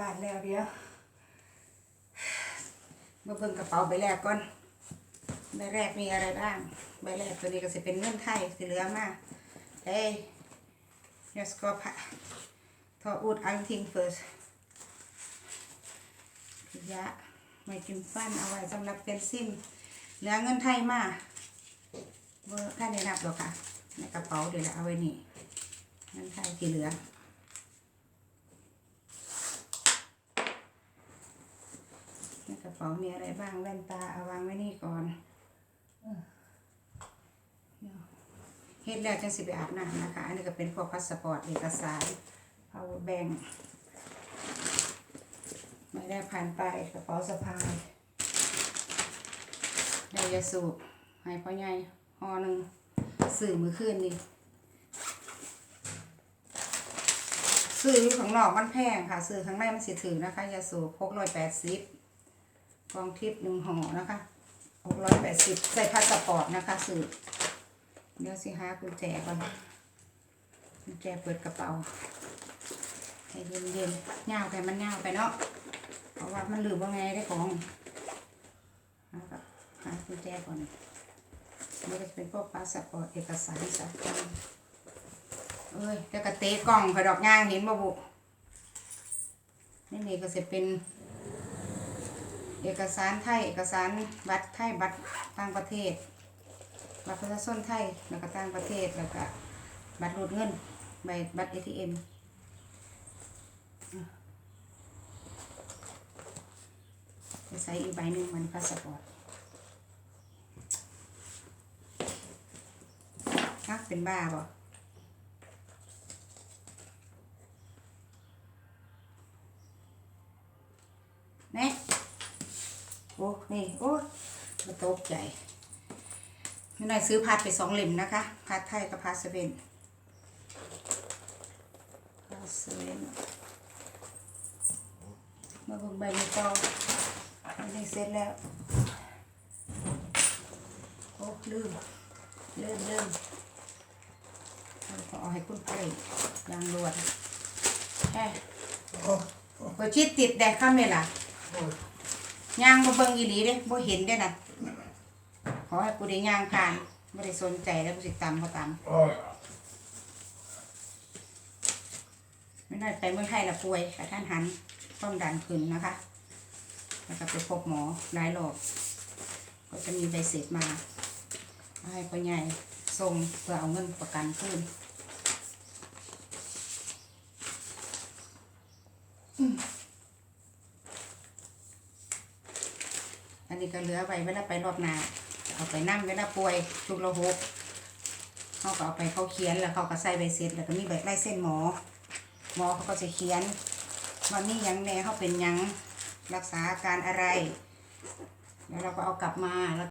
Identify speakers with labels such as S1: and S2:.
S1: บ้านแล้วเดียวมาเบิ่งกระเป๋าใบแรกก่อนใบแรกมีอะไรบ้างใบแรกตัวนี้ก็จะเป็นเงินไทยที่เหลือมาเอ้ยยสกอพะทออูดอังทิงเฟิร์สยะไม่กินฟันเอาไว้สำหรับเป็นซิมเหลือเงินไทยมาเบอร์ค่าได้นับหรอคะในกระเป๋าเดี๋ยวเราเอาไว้นี่เงินไทยที่เหลือ ในกระเป๋ามีอะไรบ้างแว่นตาเอาวางไว้นี่ก่อนเฮ็ดแล้วจังสิไปอาบน้ำนะคะ อันนี้ก็เป็นพวกพาสปอร์ตเอกสาร power bank ไม่ได้ผ่านไปกระเป๋าสะพายได้ยาสูบให้พ่อใหญ่ห่อหนึ่งสื่อมือคืนนี่ซื้ออยู่ข้างนอกมันแพงค่ะ ซื้อข้างในมันสิถือนะคะยาสูบหกร้อยแปดสิบ กองทิพย์หนึ่งห่อนะคะหกร้อยแปดสิบใส่พาสปอร์ตนะคะสื่อเดี๋ยวสิหากุญแจก่อนกุญแจเปิดกระเป๋าให้เย็นเย็นๆเงาวไปมันเงาไปเนาะเพราะว่ามันหลืมว่าไงได้ของหากับหากุญแจก่อนนี่ก็จะเป็นพวกพาสปอร์ตเอกสารสำคัญเอ้ยแต่กระเตะกล่องกระดอกย่างเห็นบ่บุนี่นี่ก็จะเป็น เอกสารไทย เอกสารบัตรไทยบัตรต่างประเทศ บัตรประชาชนไทยแล้วก็ต่างประเทศแล้วก็บัตรรูดเงินใบบัตรเอทีเอ็มจะใส่อีกใบหนึ่งมันพาสปอร์ตฮักเป็นบ้าบ่แน่ โอ้ นี่ โอ้มาตกใจไม่น่อยซื้อพัดไปสองเล่มนะคะ พัดไทยกับพัดเซเว่นพัดเซเว่นมาเบิ่งใบมีต่ออันนี้เสร็จแล้ว โอ้ลืมลืมลืมเอาขอเอาให้คุณไปยางรวดแค่เปิดชิดติดแดกข้ามเนี่ยล่ะ ย่างมาเบิ่งอีหลีเด้บ่เห็นเด้น่ะขอให้กูได้ย่างผ่านบ่ได้สนใจแล้วกูสิตำบ่ตำไม่ได้ไปเมืองไทยละป่วยค่ะท่านหันความดันขึ้นนะคะ แล้วก็ไปพบหมอหลายรอบก็จะมีใบเสร็จมา ให้พ่อใหญ่ส่งเพื่อเอาเงินประกันคืน อันนี้ก็เหลือไว้เวลาไปรอบหน้าเอาไปนั่งเวลาป่วยชุกละหกเขาก็เอาไปเขาเขียนแล้วเขาก็ใส่ใบเสร็จแล้วก็มีใบไล่เส้นหมอ หมอเขาก็จะเขียนว่านี่ยังแหน่เขาเป็นยังรักษาอาการอะไร แล้วเราก็เอากลับมาแล้ว